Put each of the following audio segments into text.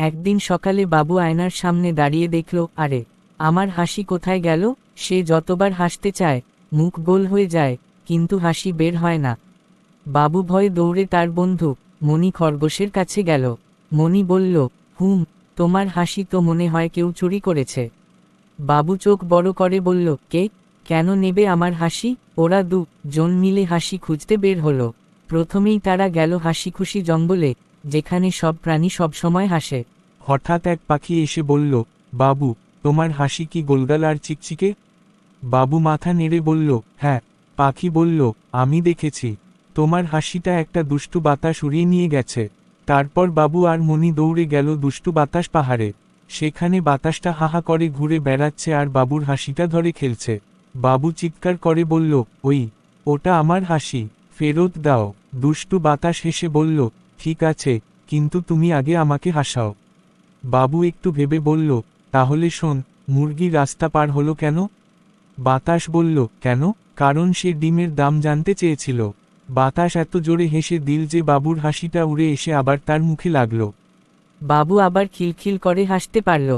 একদিন সকালে বাবু আয়নার সামনে দাঁড়িয়ে দেখল, আরে, আমার হাসি কোথায় গেল? সে যতবার হাসতে চায়, মুখ গোল হয়ে যায়, কিন্তু হাসি বের হয় না। বাবু ভয়ে দৌড়ে তার বন্ধু, মণি খরগোশের কাছে গেল। মণি বলল, হুম, তোমার হাসি তো মনে হয় কেউ চুরি করেছে। বাবু চোখ বড় করে বলল, কে? কেন নেবে আমার হাসি? ওরা দু জন মিলে হাসি খুঁজতে বের হলো। প্রথমেই তারা গেল হাসি খুশি জঙ্গলে যেখানে সব প্রাণী সবসময় হাসে। হঠাৎ এক পাখি এসে বলল, বাবু, তোমার হাসি কি গোলগাল আর চিকচিকে? বাবু মাথা নেড়ে বলল হ্যাঁ। পাখি বলল, আমি দেখেছি। তোমার হাসিটা একটা দুষ্টু বাতাস উড়িয়ে নিয়ে গেছে। তারপর বাবু আর মণি দৌড়ে গেল দুষ্টু বাতাস পাহাড়ে। সেখানে বাতাসটা হাহা করে ঘুরে বেড়াচ্ছে আর বাবুর হাসিটা ধরে খেলছে। বাবু চিৎকার করে বলল, ওই, ওটা আমার হাসি। ফেরত দাও। দুষ্টু বাতাস হেসে বলল ঠিক আছে, কিন্তু তুমি আগে আমাকে হাসাও। বাবু একটু ভেবে বলল, তাহলে শোন, মুরগি রাস্তা পার হলো কেন? বাতাস বলল, কেন? কারণ সে ডিমের দাম জানতে চেয়েছিল। বাতাস এত জোরে হেসে দিল যে বাবুর হাসিটা উড়ে এসে আবার তার মুখে লাগল। বাবু আবার খিলখিল করে হাসতে পারল।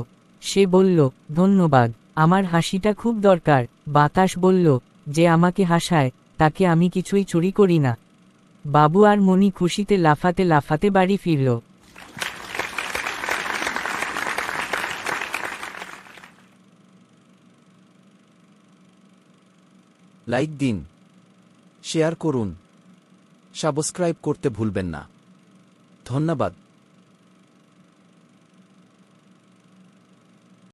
সে বলল, ধন্যবাদ, আমার হাসিটা খুব দরকার। বাতাস বলল, যে আমাকে হাসায়, তাকে আমি কিছুই চুরি করি না। বাবু আর মণি খুশিতে লাফাতে লাফাতে বাড়ি ফিরল। লাইক দিন, শেয়ার করুন, সাবস্ক্রাইব করতে ভুলবেন না। ধন্যবাদ।